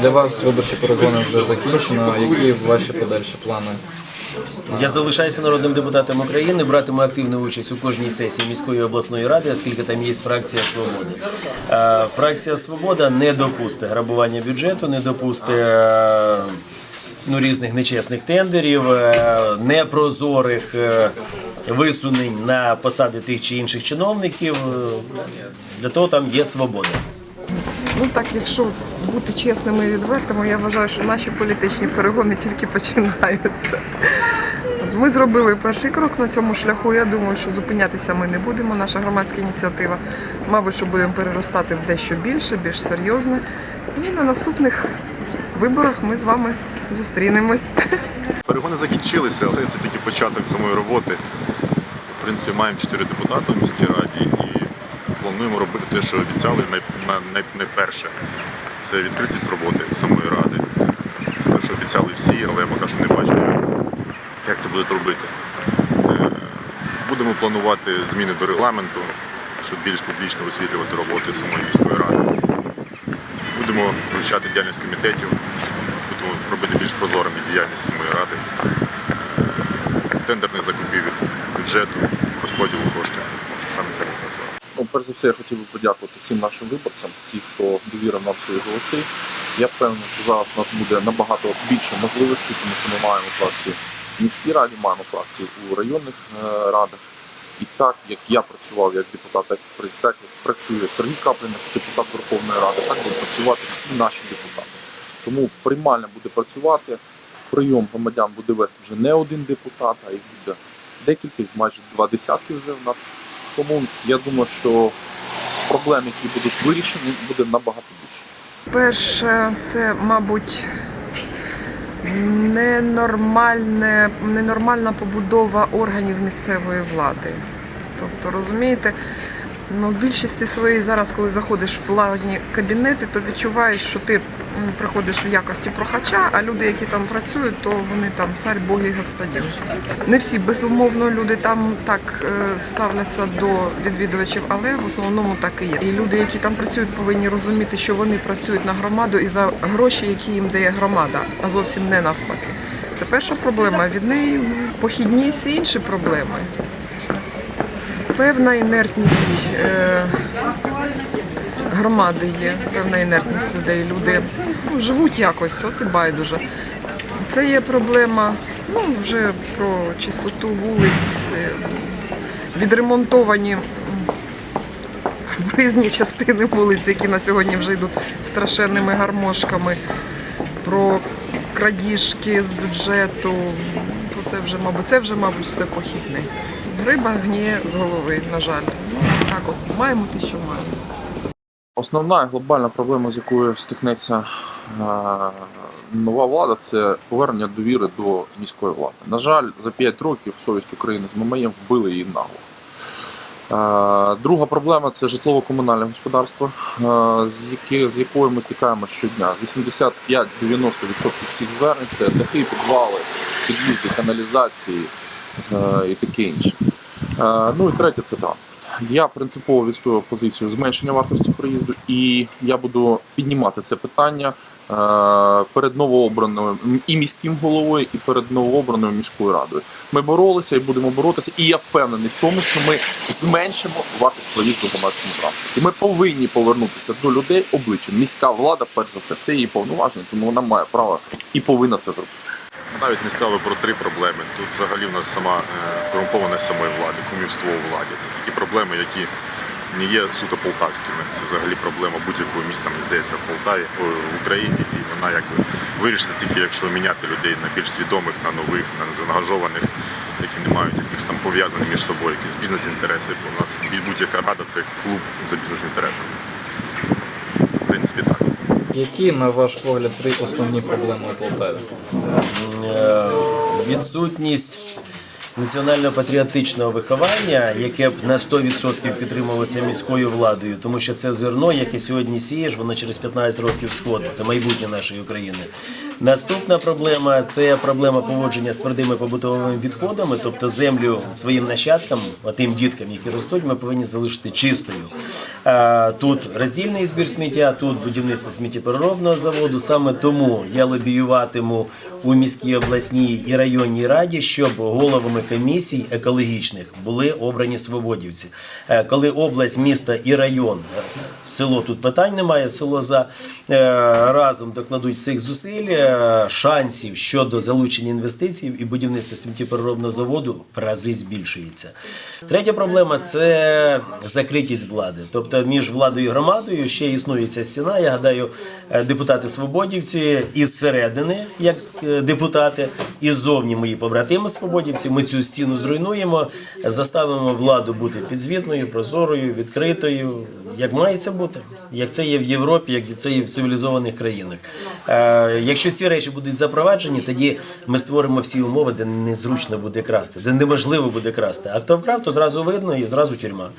Для вас виборчі перегони вже закінчено. Які ваші подальші плани? Я залишаюся народним депутатом України, братиму активну участь у кожній сесії міської обласної ради, оскільки там є фракція свободи. Е, Фракція Свобода не допустить грабування бюджету, не допустить е, ну, різних нечесних тендерів, е, непрозорих висунень на посади тих чи інших чиновників. Для того там є свобода. Ну так, якщо бути чесними і відвертими, я вважаю, що наші політичні перегони тільки починаються. Ми зробили перший крок на цьому шляху. Я думаю, що зупинятися ми не будемо. Наша громадська ініціатива, мабуть, що будемо переростати в дещо більше, більш серйозне. І на наступних виборах ми з вами зустрінемось. Перегони закінчилися, але це тільки початок самої роботи. В принципі, маємо чотири депутати в міській раді і плануємо робити те, що обіцяли най, на- най, найперше. Це відкритість роботи самої ради. Це те, що обіцяли всі, але я поки що не бачу, як, це будуть робити. Е, Будемо планувати зміни до регламенту, щоб більш публічно висвітлювати роботи самої міської ради. Будемо вивчати діяльність комітетів, будемо робити більш прозорими діяльність самої ради, Е, тендерних закупівель, бюджету, розподілу коштів. Саме це будемо працювати. Ну, перш за все, я хотів би подякувати всім нашим виборцям, ті, хто довірив нам свої голоси. Я впевнений, що зараз у нас буде набагато більше можливостей, тому що ми маємо фракцію в міській раді, маємо фракцію у районних е, радах. І так як я працював як депутат, так, як- працює Сергій Каплін, депутат Верховної Ради, так будуть працювати всі наші депутати. Тому приймальна буде працювати, прийом громадян буде вести вже не один депутат, а їх буде декілька, майже два десятки вже в нас. Тому я думаю, що проблем, які будуть вирішені, буде набагато більше. Перше, це, мабуть, ненормальне, ненормальна побудова органів місцевої влади. Тобто, розумієте, ну, в більшості своїй зараз, коли заходиш в владні кабінети, то відчуваєш, що ти приходиш в якості прохача, а люди, які там працюють, то вони там цар, Бог і господин. Не всі, безумовно, люди там так е, ставляться до відвідувачів, але в основному так і є. І люди, які там працюють, повинні розуміти, що вони працюють на громаду і за гроші, які їм дає громада, а зовсім не навпаки. Це перша проблема. Від неї похідні всі інші проблеми. Певна інертність е, громади є, певна інертність людей. Люди ну, живуть якось, от і байдуже. Це є проблема ну, вже про чистоту вулиць, е, відремонтовані різні частини вулиць, які на сьогодні вже йдуть страшенними гармошками, про крадіжки з бюджету. Це вже, мабуть, це вже, мабуть, все похідне. Риба гніє з голови, на жаль. Так от, маємо те, що маємо. Основна глобальна проблема, з якою стикнеться е, нова влада, це повернення довіри до міської влади. На жаль, за 5 років совість України з Мамаєм вбили її наголо. Е, Друга проблема це житлово-комунальне господарство, е, з, яки, з якою ми стикаємося щодня. 85-90% всіх звернень це дахи, підвали, під'їзди, каналізації і таке інше. Е, Ну і третє це транспорт. Я принципово відстоював позицію зменшення вартості проїзду, і я буду піднімати це питання е, перед новообраною і міським головою, і перед новообраною міською радою. Ми боролися і будемо боротися. І я впевнений в тому, що ми зменшимо вартість проїзду в громадському транспорті. Ми повинні повернутися до людей обличчям. Міська влада, перш за все, це її повноваження, тому вона має право і повинна це зробити. Навіть не сказали про три проблеми. Тут взагалі в нас сама е, корумпованість самої влади, кумівство у владі. Це такі проблеми, які не є суто полтавськими. Це взагалі проблема будь-якого міста, мені здається, в Полтаві, в Україні. І вона якби вирішиться тільки, якщо міняти людей на більш свідомих, на нових, на заангажованих, які не мають якихось там пов'язані між собою, якісь бізнес-інтереси. Бо у нас будь-яка рада це клуб за бізнес-інтересами. В принципі, так. Які, на ваш погляд, три основні проблеми у Полтаві? Е, відсутність національно-патріотичного виховання, яке б на 100% підтримувалося міською владою, тому що це зерно, яке сьогодні сієш, воно через 15 років сходить. Це майбутнє нашої України. Наступна проблема це проблема поводження з твердими побутовими відходами, тобто землю своїм нащадкам, а тим діткам, які ростуть, ми повинні залишити чистою. Тут роздільний збір сміття, тут будівництво сміттєпереробного заводу. Саме тому я лобіюватиму у міській обласній і районній раді, щоб головами комісій екологічних були обрані свободівці. Е, Коли область, місто і район, е, село тут питань немає, село за е, разом докладуть всіх зусиль, шансів щодо залучення інвестицій і будівництва сміттєпереробного заводу в рази збільшується. Третя проблема це закритість влади. Тобто між владою і громадою ще існує ця стіна. Я гадаю, депутати свободівці із середини, як депутати, і ззовні мої побратими свободівці. Ми цю стіну зруйнуємо, заставимо владу бути підзвітною, прозорою, відкритою, як має бути, як це є в Європі, як це є в цивілізованих країнах. Е, якщо ці речі будуть запроваджені, тоді ми створимо всі умови, де незручно буде красти, де неможливо буде красти. А хто вкрав, то зразу видно і зразу тюрма.